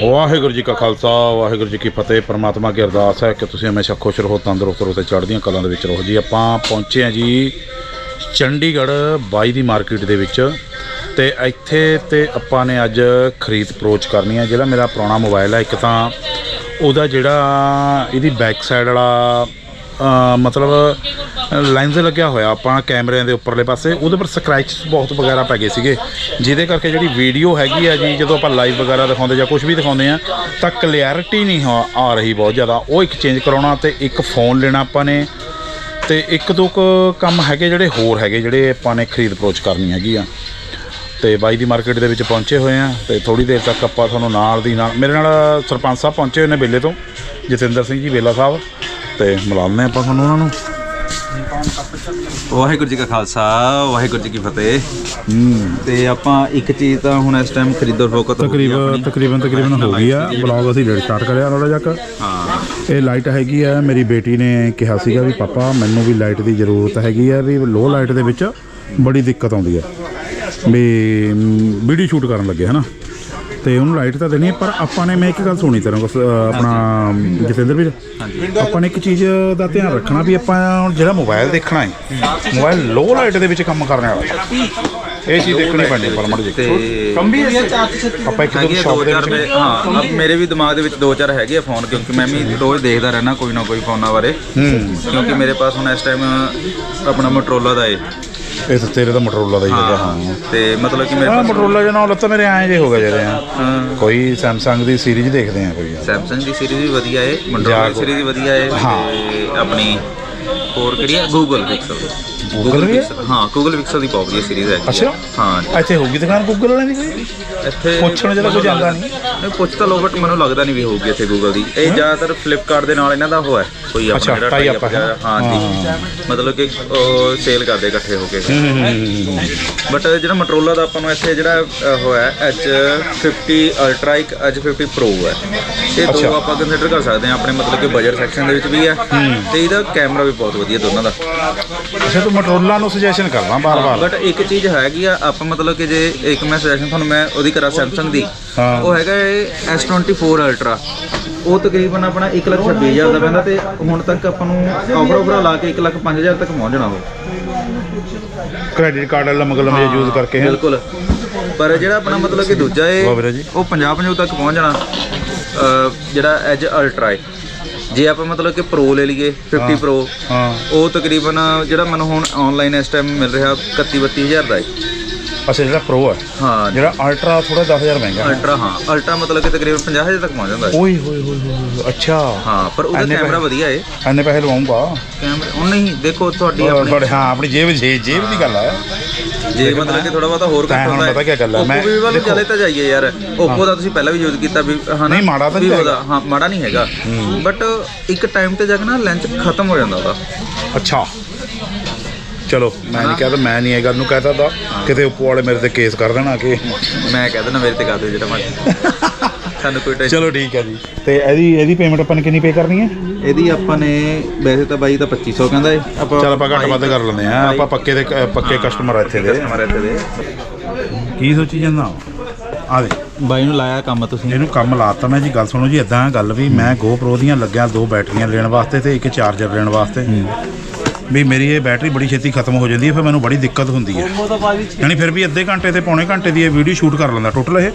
ਵਾਹਿਗੁਰੂ ਜੀ ਕਾ ਖਾਲਸਾ, ਵਾਹਿਗੁਰੂ ਜੀ ਕੀ ਫਤਿਹ। ਪ੍ਰਮਾਤਮਾ ਕੀ ਅਰਦਾਸ ਹੈ ਕਿ ਤੁਸੀਂ ਹਮੇਸ਼ਾ ਖੁਸ਼ ਰਹੋ, ਤੰਦਰੁਸਤ ਰਹੋ ਤੇ ਚੜ੍ਹਦੀਆਂ ਕਲਾਂ ਦੇ ਵਿੱਚ ਰਹੋ। ਜੀ, ਆਪਾਂ ਪਹੁੰਚੇ ਹਾਂ ਜੀ ਚੰਡੀਗੜ੍ਹ ਬਾਈ ਦੀ ਮਾਰਕੀਟ ਦੇ ਵਿੱਚ ਤੇ ਇੱਥੇ ਤੇ ਆਪਾਂ ਨੇ ਅੱਜ ਖਰੀਦ ਅਪਰੋਚ ਕਰਨੀ ਹੈ। ਜਿਹੜਾ ਮੇਰਾ ਪੁਰਾਣਾ ਮੋਬਾਈਲ ਹੈ, ਇੱਕ ਤਾਂ ਉਹਦਾ ਜਿਹੜਾ, ਇਹਦੀ ਬੈਕ ਸਾਈਡ ਵਾਲਾ ਮਤਲਬ ਲੈਂਸ ਲੱਗਿਆ ਹੋਇਆ ਆਪਾਂ ਕੈਮਰਿਆਂ ਦੇ ਉੱਪਰਲੇ ਪਾਸੇ, ਉਹਦੇ ਪਰ ਸਕ੍ਰੈਚਸ ਬਹੁਤ ਵਗੈਰਾ ਪੈ ਗਏ ਸੀਗੇ। ਜਿਹਦੇ ਕਰਕੇ ਜਿਹੜੀ ਵੀਡੀਓ ਹੈਗੀ ਆ ਜੀ, ਜਦੋਂ ਆਪਾਂ ਲਾਈਵ ਵਗੈਰਾ ਦਿਖਾਉਂਦੇ ਜਾਂ ਕੁਝ ਵੀ ਦਿਖਾਉਂਦੇ ਆ, ਤਾਂ ਕਲੈਰਿਟੀ ਨਹੀਂ ਆ- ਆ ਰਹੀ ਬਹੁਤ ਜ਼ਿਆਦਾ। ਉਹ ਇੱਕ ਚੇਂਜ ਕਰਾਉਣਾ ਤੇ ਇੱਕ ਫੋਨ ਲੈਣਾ ਆਪਾਂ ਨੇ। ਤੇ ਇੱਕ ਦੋ ਕੁ ਕੰਮ ਹੈਗੇ ਜਿਹੜੇ ਹੋਰ ਹੈਗੇ, ਜਿਹੜੇ ਆਪਾਂ ਨੇ ਖਰੀਦ ਅਪਰੋਚ ਕਰਨੀ ਹੈਗੀ ਆ। ਤੇ ਬਾਈ ਦੀ ਮਾਰਕੀਟ ਦੇ ਵਿੱਚ ਪਹੁੰਚੇ ਹੋਏ ਆ ਤੇ ਥੋੜੀ ਦੇਰ ਤੱਕ ਆਪਾਂ ਤੁਹਾਨੂੰ ਨਾਲ ਦੀ ਨਾਲ, ਮੇਰੇ ਨਾਲ ਸਰਪੰਚ ਸਾਹਿਬ ਪਹੁੰਚੇ ਹੋਏ ਨੇ ਬੇਲੇ ਤੋਂ, ਜਤਿੰਦਰ ਸਿੰਘ ਜੀ ਬੇਲਾ ਸਾਹਿਬ ਤੇ ਮਿਲਾਉਂਦੇ ਆਪਾਂ ਤੁਹਾਨੂੰ ਉਹਨਾਂ ਨੂੰ। ਵਾਹਿਗੁਰੂ ਜੀ ਕਾ ਖਾਲਸਾ ਵਾਹਿਗੁਰੂ ਜੀ ਕੀ ਫਤਿਹ। ਤੇ ਆਪਾਂ ਇੱਕ ਚੀਜ਼ ਤਾਂ ਹੁਣ ਇਸ ਟਾਈਮ ਖਰੀਦੋ ਫੋਕਤ ਤਕਰੀਬਨ। ਤਕਰੀਬਨ ਤਕਰੀਬਨ ਹੋ ਗਈ ਆ। ਬਲੌਗ ਅਸੀਂ ਲੇਟ ਸਟਾਰਟ ਕਰਿਆ ਥੋੜਾ ਜਿਹਾ ਹਾਂ। ਇਹ ਲਾਈਟ ਹੈਗੀ ਆ ਮੇਰੀ ਬੇਟੀ ਨੇ ਕਿਹਾ ਸੀਗਾ ਵੀ ਪਾਪਾ ਮੈਨੂੰ ਵੀ ਲਾਈਟ ਦੀ ਜ਼ਰੂਰਤ ਹੈਗੀ ਆ ਵੀ ਲੋ ਲਾਈਟ ਦੇ ਵਿੱਚ ਬੜੀ ਦਿੱਕਤ ਆਉਂਦੀ ਆ। ਵੀ ਵੀਡੀਓ ਸ਼ੂਟ ਕਰਨ ਲੱਗੇ ਹਨਾ? ਤੇ ਉਹਨੂੰ ਲਾਈਟ ਤਾਂ ਦੇਣੀ ਹੈ ਪਰ ਆਪਾਂ ਨੇ ਮੈਂ ਇੱਕ ਗੱਲ ਸੁਣੀ ਤੇਰੇ ਕੋਲ ਆਪਣਾ ਜਤਿੰਦਰ ਵੀਰ। ਆਪਾਂ ਨੇ ਇੱਕ ਚੀਜ਼ ਦਾ ਧਿਆਨ ਰੱਖਣਾ ਵੀ ਆਪਾਂ ਜਿਹੜਾ ਮੋਬਾਈਲ ਦੇਖਣਾ ਹੈ ਮੋਬਾਈਲ ਲੋ ਲਾਈਟ ਦੇ ਵਿੱਚ ਕੰਮ ਕਰਨ ਵਾਲਾ ਇਹ ਚੀਜ਼ ਦੇਖਣੀ ਪੈਣੀ ਪਰ ਮੜ ਤੇ ਆਪਾਂ ਇੱਕ ਦੋ ਸ਼ੌਪ ਦੋ ਵਿੱਚ ਹਾਂ ਅਬ ਮੇਰੇ ਵੀ ਦਿਮਾਗ ਦੇ ਵਿੱਚ ਦੋ ਚਾਰ ਹੈਗੇ ਆ ਫੋਨ ਕਿਉਂਕਿ ਮੈਂ ਵੀ ਰੋਜ਼ ਦੇਖਦਾ ਰਹਿਣਾ ਕੋਈ ਨਾ ਕੋਈ ਫੋਨਾਂ ਬਾਰੇ। ਕਿਉਂਕਿ ਮੇਰੇ ਪਾਸ ਹੁਣ ਇਸ ਟਾਈਮ ਆਪਣਾ ਮੋਟਰੋਲਾ ਦਾ ਏ। ਇਹ ਤਾਂ ਤੇਰੇ ਤਾਂ ਮੋਟਰੋਲਾ ਦਾ ਹੀ ਹੈਗਾ ਹਾਂ। ਤੇ ਮਤਲਬ ਕਿ ਮੇਰੇ ਹਾਂ ਪਾਸ ਮੋਟਰੋਲਾ ਜਨਾ ਲੱਤਾ ਮੇਰੇ ਐਂ ਜੇ ਹੋ ਗਿਆ ਜਿਹੜੇ ਆ। ਹਾਂ। ਕੋਈ ਸੈਮਸੰਗ ਦੀ ਸੀਰੀਜ਼ ਦੇਖਦੇ ਆ ਕੋਈ। ਸੈਮਸੰਗ ਦੀ ਸੀਰੀਜ਼ ਵੀ ਵਧੀਆ ਏ ਮੋਟਰੋਲਾ ਦੀ ਸੀਰੀਜ਼ ਵੀ ਵਧੀਆ ਏ ਤੇ ਆਪਣੀ ਹੋਰ ਕਿਹੜੀ ਹੈ ਗੂਗਲ ਪਿਕਸਲ Google ਵੀ? ਹੈ? ਹਾਂ ਗੂਗਲ ਪਿਕਸਲ ਦੀ ਬਹੁਤ ਵਧੀਆ ਸੀਰੀਜ਼ ਹੈ ਅੱਛਾ। ਹਾਂ। ਇੱਥੇ ਹੋਊਗੀ ਦੁਕਾਨ ਗੂਗਲ ਵਾਲਿਆਂ ਦੀ ਕੋਈ? ਇੱਥੇ ਪੁੱਛਣ ਜਦੋਂ ਕੋਈ ਜਾਂਦਾ ਨਹੀਂ। ਨਹੀਂ ਪੁੱਛ ਤਾਂ ਲੋ ਬਟ ਮੈਨੂੰ ਲੱਗਦਾ ਨਹੀਂ ਵੀ ਹੋਊਗੀ ਇੱਥੇ ਗੂਗਲ ਦੀ। ਇਹ ਜ਼ਿਆਦਾਤਰ ਫਲਿੱਪਕਾਰਟ ਦੇ ਨਾਲ ਇਹਨਾਂ ਦਾ ਉਹ ਹੈ। ਕੋਈ ਅੱਛਾ, ਆਪਣਾ ਜਿਹੜਾ up tie up ਹੈ। ਹਾਂ ਜੀ। ਮਤਲਬ ਕਿ ਉਹ ਸੇਲ ਕਰਦੇ ਇਕੱਠੇ ਹੋ ਕੇ। ਬਟ ਜਿਹੜਾ ਮੋਟਰੋਲਾ ਦਾ ਆਪਾਂ ਨੂੰ ਇੱਥੇ ਜਿਹੜਾ ਉਹ ਹੈ H50 ਅਲਟਰਾ ਇੱਕ H50 Pro ਹੈ। ਇਹ ਅੱਛਾ। ਦੋ ਆਪਾਂ ਕੰਸੀਡਰ ਕਰ ਸਕਦੇ ਹਾਂ ਆਪਣੇ ਮਤਲਬ ਕਿ ਬਜਟ ਸੈਕਸ਼ਨ ਦੇ ਵਿੱਚ ਵੀ ਹੈ। ਤੇ ਇਹਦਾ ਕੈਮਰਾ ਵੀ ਬਹੁਤ ਵਧੀਆ ਦੋਨਾਂ ਦਾ। ਅੱਛਾ ਤੂੰ ਮੋਟਰੋਲਾ ਨੂੰ ਸੁਜੈਸ਼ਨ ਕਰਦਾ ਬਾਰ-ਬਾਰ ਬਟ ਇੱਕ ਚੀਜ਼ ਹੈਗੀ ਆ ਆਪਾਂ ਮਤਲਬ ਕਿ ਜੇ ਇੱਕ ਮੈਂ ਸੁਜੈਸ਼ਨ ਤੁਹਾਨੂੰ ਮੈਂ ਉਹਦੀ ਕਰਾਂ Samsung ਦੀ। ਹਾਂ। ਉਹ ਹੈਗਾ ਇਹ S24 Ultra ਉਹ ਤਕਰੀਬਨ ਆਪਣਾ 126000 ਦਾ ਪੈਂਦਾ ਤੇ ਹੁਣ ਤੱਕ ਆਪਾਂ ਨੂੰ ਆਫਰ ਆਫਰ ਲਾ ਕੇ 105000 ਤੱਕ ਪਹੁੰਚ ਜਾਣਾ ਉਹ। ਕ੍ਰੈਡਿਟ ਕਾਰਡ ਵਾਲਾ ਮਗਲਮ ਜੇ ਯੂਜ਼ ਕਰਕੇ ਹੈ? ਬਿਲਕੁਲ। ਪਰ ਜਿਹੜਾ ਆਪਣਾ ਮਤਲਬ ਕਿ ਦੂਜਾ ਵਾਹ ਇਹ ਵੀਰੇ ਜੀ। ਉਹ 50 50 ਤੱਕ ਪਹੁੰਚ ਜਾਣਾ ਅਹ ਜਿਹੜਾ ਐਜ ਅਲਟਰਾ ਹੈ ਜੇ ਆਪਾਂ ਮਤਲਬ ਕਿ ਪ੍ਰੋ ਲੈ ਲਈਏ 50 ਪ੍ਰੋ ਹਾਂ। ਉਹ ਤਕਰੀਬਨ ਜਿਹੜਾ ਮੈਨੂੰ ਹੁਣ ਆਨਲਾਈਨ ਇਸ ਟਾਈਮ ਮਿਲ ਰਿਹਾ 31 32000 ਦਾ ਹੈ। ਅੱਛਾ ਜਿਹੜਾ ਪ੍ਰੋ ਹੈ ਹਾਂ। ਜਿਹੜਾ ਅਲਟਰਾ ਥੋੜਾ 10000 ਮਹਿੰਗਾ। ਹੈ ਅਲਟਰਾ ਹਾਂ। ਅਲਟਰਾ ਮਤਲਬ ਕਿ ਤਕਰੀਬਨ 50000 ਤੱਕ ਪਹੁੰਚ ਜਾਂਦਾ ਹੈ। ਓਏ ਹੋਏ ਹੋਏ ਹੋਏ ਅੱਛਾ। ਹਾਂ ਪਰ ਉਹਦਾ ਇੰਨੇ ਕੈਮਰਾ? ਵਧੀਆ ਏ। ਐਨੇ ਪੈਸੇ ਲਵਾਉਂਗਾ। ਕੈਮਰਾ ਉਹ ਨਹੀਂ ਦੇਖੋ ਤੁਹਾਡੀ ਆਪਣੀ ਹਾਂ ਆਪਣੀ ਜੇਬ ਜੇਬ ਜੇਬ ਦੀ ਗੱਲ ਹੈ ਜੇ ਮਤਲਬ ਕਿ ਥੋੜਾ ਬਹੁਤਾ ਹੋਰ ਘੱਟ ਹੁੰਦਾ ਪਤਾ ਕਿਆ ਗੱਲ ਹੈ, ਮੈਂ- ਮੈਂ ਵੱਲ। ਚਲੇ ਤਾਂ ਜਾਈਏ ਯਾਰ। Oppo ਦਾ ਤੁਸੀਂ ਪਹਿਲਾਂ ਵੀ ਯੂਜ਼ ਕੀਤਾ ਵੀ ਹਨਾ ਨਹੀਂ, ਮਾੜਾ ਤਾਂ ਨਹੀਂ ਦਾ, ਹਾਂ ਮਾੜਾ ਨਹੀਂ ਹੈਗਾ। ਬਟ ਇੱਕ ਟਾਈਮ ਤੇ ਜਾ ਕੇ ਨਾ ਲੈਂਸ ਖਤਮ ਹੋ ਜਾਂਦਾ ਉਹਦਾ। ਅੱਛਾ। ਚਲੋ ਮੈਂ ਨਹੀਂ ਕਹਦਾ ਮੈਂ ਨਹੀਂ ਇਹ ਗੱਲ ਨੂੰ ਕਹਤਾ ਦਾ ਕਿਤੇ ਉੱਪਰ ਵਾਲੇ ਮੇਰੇ ਤੇ ਕੇਸ ਕਰ ਦੇਣਾ ਕਿ? ਮੈਂ ਕਹਿ ਦਿੰਦਾ ਮੇਰੇ ਤੇ ਕਰ ਦਿਓ ਜਿਹੜਾ ਮਰਜ਼ੀ। ਸਾਨੂੰ ਕੋਈ ਟੈਨਸ਼ਨ ਚਲੋ ਠੀਕ ਹੈ ਜੀ। ਤੇ ਇਹਦੀ ਇਹਦੀ ਪੇਮੈਂਟ ਆਪਾਂ ਨੇ ਕਿੰਨੀ ਪੇ ਕਰਨੀ ਹੈ? ਇਹਦੀ ਆਪਾਂ ਨੇ ਵੈਸੇ ਤਾਂ ਬਾਈ ਤਾਂ 2500 ਕਹਿੰਦਾ ਏ। ਆਪਾਂ ਚਲ ਆਪਾਂ ਘੱਟ ਵੱਧ ਕਰ ਲੈਂਦੇ ਆ ਆਪਾਂ ਪੱਕੇ ਦੇ ਪੱਕੇ ਕਸਟਮਰ ਆ ਇੱਥੇ ਦੇ। ਕਸਟਮਰ ਇੱਥੇ ਦੇ। ਕੀ ਸੋਚੀ ਜਾਂਦਾ ਆ ਦੇ। ਬਾਈ ਨੂੰ ਲਾਇਆ ਕੰਮ ਤੁਸੀਂ। ਇਹਨੂੰ ਕੰਮ ਲਾਤਾ ਮੈਂ ਜੀ ਗੱਲ ਸੁਣੋ ਜੀ ਇਦਾਂ ਗੱਲ ਵੀ ਮੈਂ GoPro ਦੀਆਂ ਲੱਗਿਆ ਦੋ ਬੈਟਰੀਆਂ ਲੈਣ ਵਾਸਤੇ ਤੇ ਇੱਕ ਚਾਰਜਰ ਲੈਣ ਵਾਸਤੇ। ਵੀ ਮੇਰੀ ਇਹ ਬੈਟਰੀ ਬੜੀ ਛੇਤੀ ਖਤਮ ਹੋ ਜਾਂਦੀ ਹੈ ਫਿਰ ਮੈਨੂੰ ਬੜੀ ਦਿੱਕਤ ਹੁੰਦੀ ਹੈ। ਯਾਨੀ ਫਿਰ ਵੀ ਅੱਧੇ ਘੰਟੇ ਤੇ ਪੌਣੇ ਘੰਟੇ ਦੀ ਇਹ ਵੀਡੀਓ ਸ਼ੂਟ ਕਰ ਲੈਂਦਾ ਟੋਟਲ ਇਹ।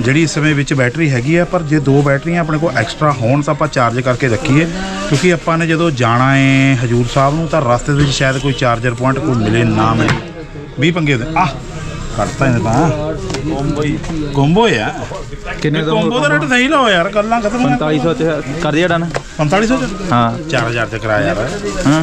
ਜਿਹੜੀ ਇਸ ਸਮੇਂ ਵਿੱਚ ਬੈਟਰੀ ਹੈਗੀ ਆ ਪਰ ਜੇ ਦੋ ਬੈਟਰੀਆਂ ਆਪਣੇ ਕੋਲ ਐਕਸਟਰਾ ਹੋਣ ਤਾਂ ਆਪਾਂ ਚਾਰਜ ਕਰਕੇ ਰੱਖੀਏ। ਕਿਉਂਕਿ ਆਪਾਂ ਨੇ ਜਦੋਂ ਜਾਣਾ ਏ ਹਜੂਰ ਸਾਹਿਬ ਨੂੰ ਤਾਂ ਰਸਤੇ ਦੇ ਵਿੱਚ ਸ਼ਾਇਦ ਕੋਈ ਚਾਰਜਰ ਪੁਆਇੰਟ ਕੋਈ ਮਿਲੇ ਨਾ ਮਿਲੇ। 20 ਪੰਗੇ ਹੁੰਦੇ ਆ ਕਰਤਾ ਇਹਨੇ ਤਾਂ ਕੋਂਬੋ ਕੋਂਬੋ ਆ ਕਿੰਨੇ ਦਾ ਕੋਂਬੋ ਦਾ ਰੇਟ ਸਹੀ ਲਾਓ ਯਾਰ ਗੱਲਾਂ ਖਤਮ 4500 ਚ ਕਰ ਦਿਆ ਡਨ 4500 ਚ ਹਾਂ 4000 ਤੇ ਕਰਾਇਆ ਯਾਰ ਹਾਂ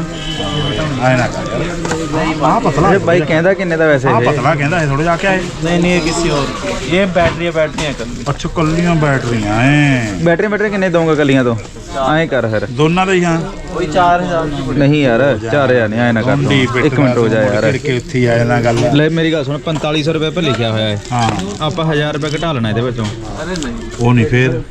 ਆਏ ਨਾ ਕਰ ਯਾਰ ਆਹ ਪਤਲਾ ਇਹ ਬਾਈ ਕਹਿੰਦਾ ਕਿੰਨੇ ਦਾ ਵੈਸੇ ਇਹ ਪਤਲਾ ਕਹਿੰਦਾ ਇਹ ਥੋੜਾ ਜਾ ਕੇ ਆਏ ਨਹੀਂ ਨਹੀਂ ਇਹ ਕਿਸੇ ਹੋਰ ਇਹ ਬੈਟਰੀ ਬੈਟਰੀਆਂ ਕਰ ਅੱਛਾ ਕੱਲੀਆਂ ਬੈਟਰੀਆਂ ਐ ਬੈਟਰੀ ਬੈਟਰੀ ਕਿੰਨੇ ਦਊਂਗਾ ਕੱਲੀਆਂ ਤੋਂ ਐਂ ਕਰ ਫਿਰ। ਦੋਨਾਂ ਦੇ ਹੀ ਹਾਂ। ਕੋਈ 4000 ਨਹੀਂ ਯਾਰ 4000 ਨਹੀਂ ਐਂ ਨਾ ਕਰ ਤੂੰ। ਮੁੰਡੀ ਪਿੱਟ ਇੱਕ ਮਿੰਟ ਹੋ ਜਾ ਯਾਰ। ਕੇ ਉੱਥੇ ਹੀ ਆ ਜਾਣਾ ਗੱਲ। ਲੈ ਮੇਰੀ ਗੱਲ ਸੁਣ 4500 ਰੁਪਏ ਪਰ ਲਿਖਿਆ ਹੋਇਆ ਹੈ ਹਾਂ। ਆਪਾਂ 1000 ਰੁਪਏ ਘਟਾ ਲੈਣਾ ਇਹਦੇ ਵਿੱਚੋਂ। ਉਹ ਨਹੀਂ ਫੇਰ।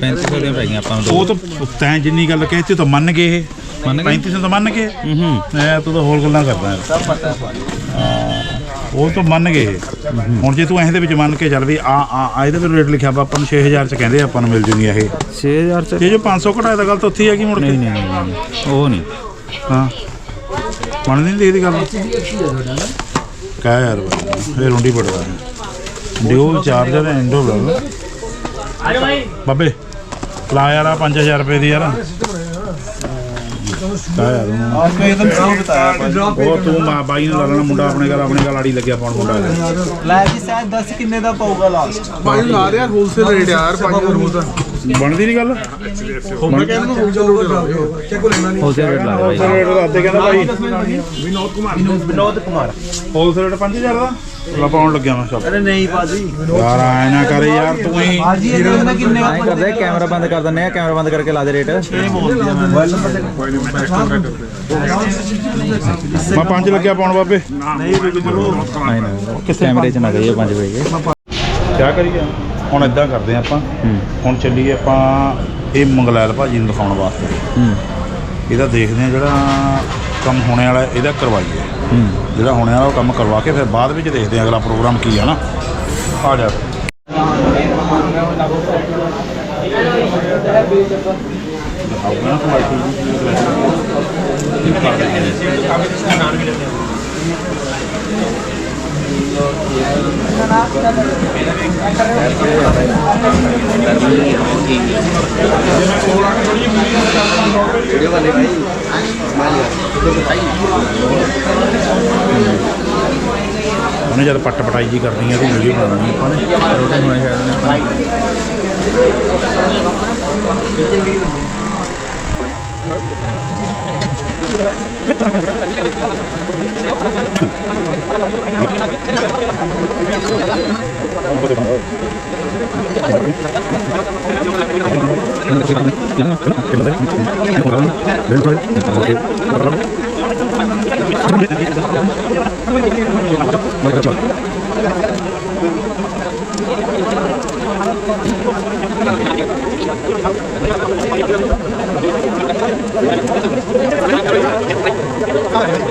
3500 ਦੀਆਂ ਪੈ ਗਈਆਂ ਆਪਾਂ ਨੂੰ ਉਹ ਤਾਂ ਤੈਂ ਜਿੰਨੀ ਗੱਲ ਕਹਿਤੀ ਤਾਂ ਮੰਨ ਗਏ ਇਹ। ਮੰਨ ਗਏ? 3500 ਤਾਂ ਮੰਨ ਗਏ। ਹੂੰ ਮੈਂ ਤੂੰ ਤਾਂ ਹੋਰ ਗੱਲਾਂ ਕਰਦਾ। ਯਾਰ। ਹਾਂ। ਉਹ ਤਾਂ ਮੰਨ ਗਏ। ਹੁਣ ਜੇ ਤੂੰ ਇਹਦੇ ਵਿੱਚ ਮੰਨ ਕੇ ਚੱਲ ਵੀ ਆ ਆ ਆ ਇਹਦੇ ਵਿੱਚ ਰੇਟ ਲਿਖਿਆ ਵਾ ਆਪਾਂ ਨੂੰ 6000 ਚ ਕਹਿੰਦੇ ਆਪਾਂ ਨੂੰ ਮਿਲ ਜੂਗੀ ਇਹ। 6000 ਚ? ਜੇ ਜੋ 500 ਘਟਾਇਆ ਤਾਂ ਗੱਲ ਤਾਂ ਉੱਥੇ ਹੀ ਆ ਗਈ ਮੁੜ ਕੇ। ਨਹੀਂ ਨਹੀਂ ਨਹੀਂ ਉਹ ਨਹੀਂ। ਹਾਂ। ਮੰਨਦੀ ਨਹੀਂ ਇਹਦੀ ਗੱਲ? ਕਹਿ ਯਾਰ ਬਾਈ, ਇਹ ਰੁੰਡੀ ਪੜਦਾ ਡਿਊਲ ਚਾਰਜਰ ਐਂਡੋ ਲਾ ਬਾਬੇ ਲਾ ਯਾਰ ਆ 5000 ਰੁਪਏ ਦੀ ਯਾਰ। ਕਹਿ ਯਾਰ ਉਹਨੂੰ। आपको एकदम सही बताया ਉਹ ਤੂੰ ਮਾ ਬਾਈ ਨੂੰ ਲਾ ਲੈਣਾ ਮੁੰਡਾ ਆਪਣੇ ਘਰ ਆਪਣੇ ਘਰ ਆੜੀ ਲੱਗਿਆ ਪਾਉਣ ਮੁੰਡਾ ਇਹਦਾ। ਲੈ ਜੀ ਸ਼ਾਇਦ 10 ਕਿੰਨੇ ਦਾ ਪਊਗਾ ਲਾਸਟ ਭਾਈ ਲਾ ਰਿਹਾ ਹੋਲਸੇਲ ਰੇਟ ਯਾਰ 5000 ਰੋਜ਼ ਦਾ ਬਣਦੀ ਨਹੀਂ ਗੱਲ? ਮੈਂ ਕਹਿੰਦਾ ਨੂੰ ਹੋਲਸੇਲ ਲਾ ਦਿਓ ਚੱਕ ਲੈਣਾ ਨਹੀਂ ਹੋਲਸੇਲ ਰੇਟ ਲਾ ਦੇ ਬਾਈ। ਰੇਟ ਦੱਸਦੇ ਕਹਿੰਦਾ ਭਾਈ ਵਿਨੋਦ ਕੁਮਾਰ। ਵਿਨੋਦ ਕੁਮਾਰ। ਹੋਲਸੇਲ ਰੇਟ 5000 ਦਾ? ਲਾ ਪਾਉਣ ਲੱਗਿਆ ਮੈਂ ਚੱਲ ਅਰੇ ਨਹੀਂ ਬਾਜੀ ਯਾਰ ਐ ਨਾ ਕਰ ਯਾਰ ਤੂੰ ਹੀ ਬਾਜੀ ਇਹਨੇ ਕਿੰਨੇ ਆਏ ਕਰਦੇ ਕੈਮਰਾ ਬੰਦ ਕਰ ਦਿੰਨੇ ਆ ਕੈਮਰਾ ਬੰਦ ਕਰਕੇ ਲਾ ਦੇ ਰੇਟ। ਮੈਂ। ਪੰਜ ਲੱਗਿਆ ਪਾਉਣ ਬਾਬੇ। ਨਹੀਂ ਨਹੀਂ ਕੈਮਰੇ ਚ ਨਾ ਗਈ 5 ਵਜੇ। ਕਿਆ ਕਰੀਏ? ਹੁਣ ਇਦਾਂ ਕਰਦੇ ਆ ਆਪਾਂ। ਹੁਣ ਚੱਲੀਏ ਆਪਾਂ ਇਹ ਮੰਗਲੈਲ ਭਾਜੀ ਨੂੰ ਦਿਖਾਉਣ ਵਾਸਤੇ। ਇਹਦਾ ਦੇਖਦੇ ਆ ਜਿਹੜਾ ਕੰਮ ਹੋਣੇ ਵਾਲਾ ਇਹਦਾ ਕਰਵਾਈਏ। ਜਿਹੜਾ ਹੋਣੇ ਵਾਲਾ ਉਹ ਕੰਮ ਕਰਵਾ ਕੇ ਫਿਰ ਬਾਅਦ ਵਿੱਚ ਦੇਖਦੇ ਆ ਅਗਲਾ ਪ੍ਰੋਗਰਾਮ ਕੀ ਆ ਨਾ। ਆ ਜਾ। ਦਿਖਾਊਗਾ ਨਾ ਕੁਆਲਿਟੀ ਉਹਨੇ ਜਦ ਪੱਟ ਪਟਾਈ ਜੀ ਕਰਨੀ ਆ ਤੇ ਵੀਡੀਓ ਬਣਾਉਣੀ ਆਪਾਂ ਨੇ ਰੋਟੀ ਹੋਣੇ ਸ਼ਾਇਦ ਅੱਛਾ